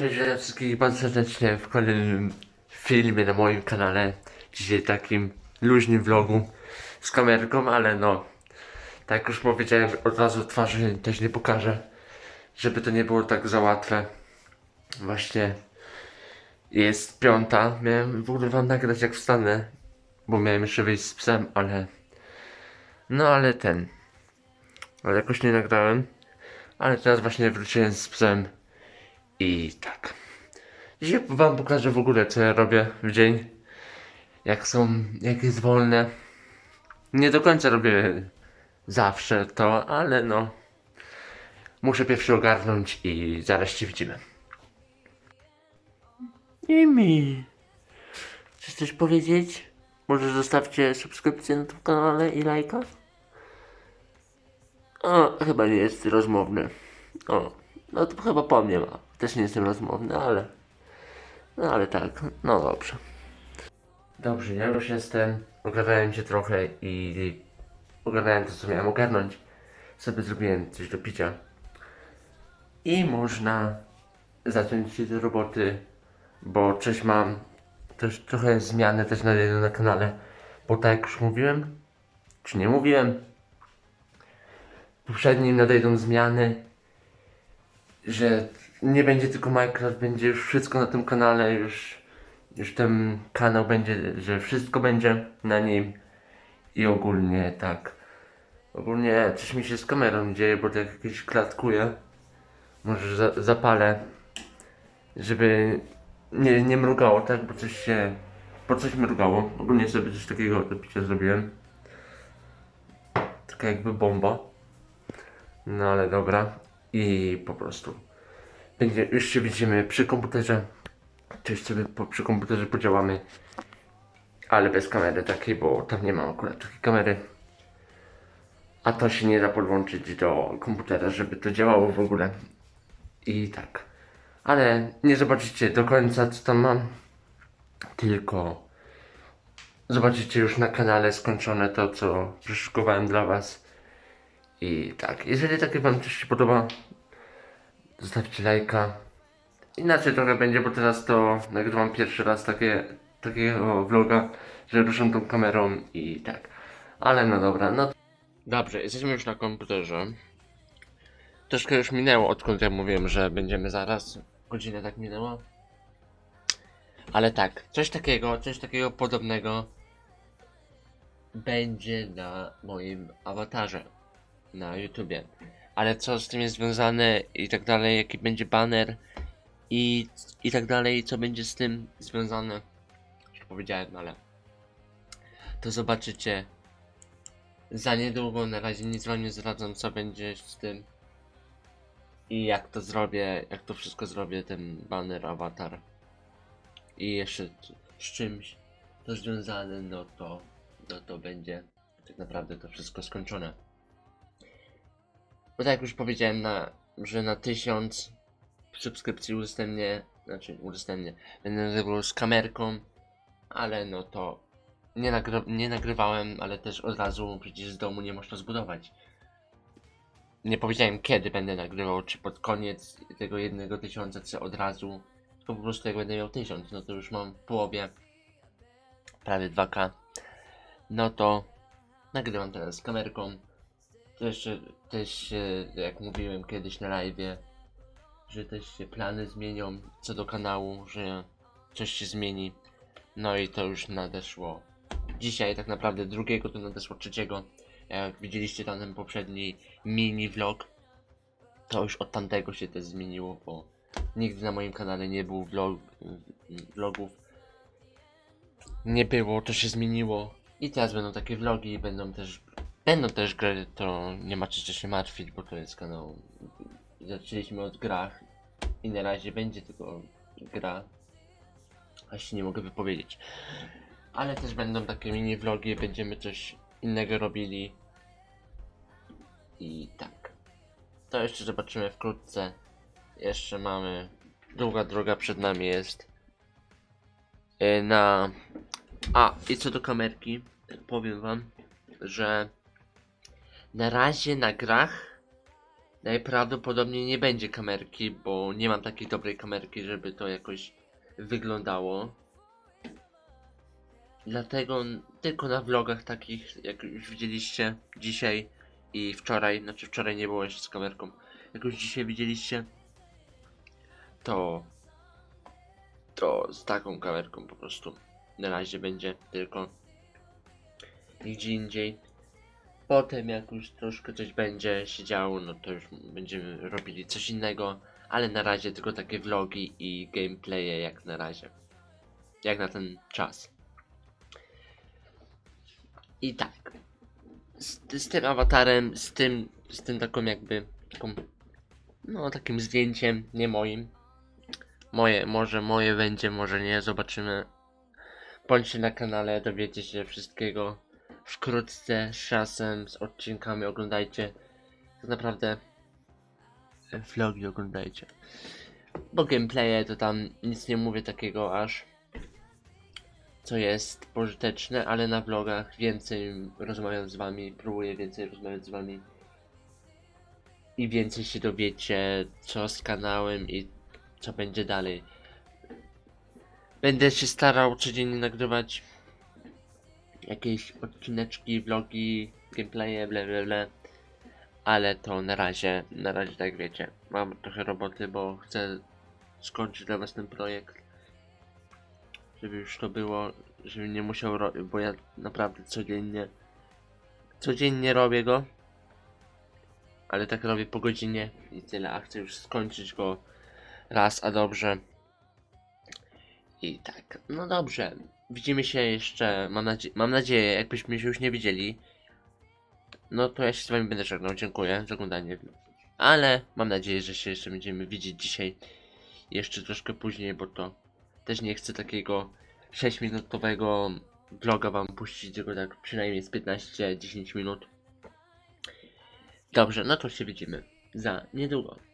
Cześć wszystkich bardzo serdecznie w kolejnym filmie na moim kanale. Dzisiaj takim luźnym vlogu z kamerką, ale no, tak już powiedziałem, od razu twarzy też nie pokażę, żeby to nie było tak za łatwe. Właśnie jest piąta, miałem w ogóle wam nagrać jak wstanę, bo miałem jeszcze wyjść z psem, ale no ale ten, ale jakoś nie nagrałem, ale teraz właśnie wróciłem z psem. I tak. Dzisiaj wam pokażę w ogóle co ja robię w dzień. Jak są, jak jest wolne. Nie do końca robię zawsze to, ale no. Muszę pierwszy ogarnąć i zaraz się widzimy. Imi. Chcesz coś powiedzieć? Może zostawcie subskrypcję na tym kanale i lajka? O, chyba nie jest rozmowny. O, no to chyba po mnie ma. Też nie jestem rozmowny, ale. No ale tak, no dobrze. Dobrze, ja już jestem. Ogarnąłem się trochę i ogarnąłem to, co miałem ogarnąć. Sobie zrobiłem coś do picia. I można zacząć się do roboty, bo coś mam. Też trochę zmiany też nadejdą na kanale. Bo tak jak już mówiłem, czy nie mówiłem, w poprzednim nadejdą zmiany że nie będzie tylko Minecraft, będzie już wszystko na tym kanale, już, już ten kanał będzie, że wszystko będzie na nim i ogólnie tak. Ogólnie coś mi się z kamerą dzieje, bo tak jakieś klatkuje. Może za, zapalę, żeby nie, nie mrugało, tak, bo coś się, bo coś mrugało. Ogólnie sobie coś takiego do picia zrobiłem. Taka jakby bomba. No ale dobra. I po prostu. Będzie, już się widzimy przy komputerze. Coś sobie po, przy komputerze podziałamy. Ale bez kamery takiej, bo tam nie mam akurat takiej kamery. A to się nie da podłączyć do komputera, żeby to działało w ogóle. I tak. Ale nie zobaczycie do końca co tam mam. Tylko zobaczycie już na kanale skończone to, co przyszykowałem dla was. I tak, jeżeli takie wam coś się podoba, zostawcie lajka. Inaczej trochę będzie, bo teraz to nagrywam pierwszy raz takie, takiego vloga, że ruszam tą kamerą i tak. Ale no dobra, no. Dobrze, jesteśmy już na komputerze. Troszkę już minęło, odkąd ja mówiłem, że będziemy zaraz. Godzina tak minęła. Ale tak, coś takiego, coś takiego podobnego będzie na moim awatarze na YouTubie. Ale co z tym jest związane i tak dalej, jaki będzie banner i, i tak dalej, co będzie z tym związane, już powiedziałem, ale to zobaczycie za niedługo. Na razie nic wam nie zdradzam, co będzie z tym i jak to zrobię, jak to wszystko zrobię, ten banner, awatar i jeszcze z czymś to związane, no to, no to będzie tak naprawdę to wszystko skończone. Bo tak jak już powiedziałem, na, że na 1000 subskrypcji udostępnię, znaczy udostępnię, będę nagrywał z kamerką, ale no to nie, nagry, nie nagrywałem, ale też od razu przecież z domu nie można zbudować. Nie powiedziałem kiedy będę nagrywał, czy pod koniec tego jednego tysiąca, czy od razu, tylko po prostu jak będę miał 1000, no to już mam w połowie, prawie 2k, no to nagrywam teraz z kamerką. To jeszcze też jak mówiłem kiedyś na live, że też się plany zmienią co do kanału, że coś się zmieni. No i to już nadeszło. Dzisiaj tak naprawdę drugiego to nadeszło trzeciego. Jak widzieliście tam ten poprzedni mini vlog, to już od tamtego się też zmieniło, bo nigdy na moim kanale nie było vlog, vlogów. Nie było, to się zmieniło. I teraz będą takie vlogi, będą też Będą też gry, to nie macie co się martwić, bo to jest kanał. Zaczęliśmy od grach i na razie będzie tylko gra. A się nie mogę wypowiedzieć. Ale też będą takie mini vlogi, będziemy coś innego robili. I tak. To jeszcze zobaczymy wkrótce. Jeszcze mamy. Długa droga przed nami jest. Yy, Na. A, i co do kamerki, powiem wam, że na razie na grach Najprawdopodobniej nie będzie kamerki, bo nie mam takiej dobrej kamerki, żeby to jakoś wyglądało. Dlatego tylko na vlogach takich, jak już widzieliście dzisiaj i wczoraj, znaczy wczoraj nie było jeszcze z kamerką, jak już dzisiaj widzieliście, to to z taką kamerką po prostu na razie będzie tylko nigdzie indziej. Potem jak już troszkę coś będzie się działo, no to już będziemy robili coś innego, ale na razie tylko takie vlogi i gameplaye jak na razie. Jak na ten czas. I tak. Z, z tym awatarem, z tym, z tym taką jakby, taką, no takim zdjęciem, nie moim. Moje, może moje będzie, może nie, zobaczymy. Bądźcie na kanale, dowiecie się wszystkiego wkrótce, z czasem, z odcinkami, oglądajcie. Tak naprawdę e, vlogi oglądajcie. Bo gameplaye to tam nic nie mówię takiego aż co jest pożyteczne, ale na vlogach więcej rozmawiam z wami, próbuję więcej rozmawiać z wami i więcej się dowiecie co z kanałem i co będzie dalej. Będę się starał codziennie nagrywać jakieś odcineczki, vlogi, gameplaye, bla bla. Ale to na razie, na razie tak wiecie. Mam trochę roboty, bo chcę skończyć dla was ten projekt. Żeby już to było, żebym nie musiał robić, bo ja naprawdę codziennie, codziennie robię go. Ale tak robię po godzinie i tyle, a chcę już skończyć go raz, a dobrze. I tak, no dobrze. Widzimy się jeszcze, mam, nadzie mam nadzieję, jakbyśmy się już nie widzieli. No to ja się z wami będę żegnał, dziękuję za oglądanie. Ale mam nadzieję, że się jeszcze będziemy widzieć dzisiaj. Jeszcze troszkę później, bo to też nie chcę takiego 6-minutowego vloga wam puścić, tylko tak przynajmniej z 15-10 minut. Dobrze, no to się widzimy za niedługo.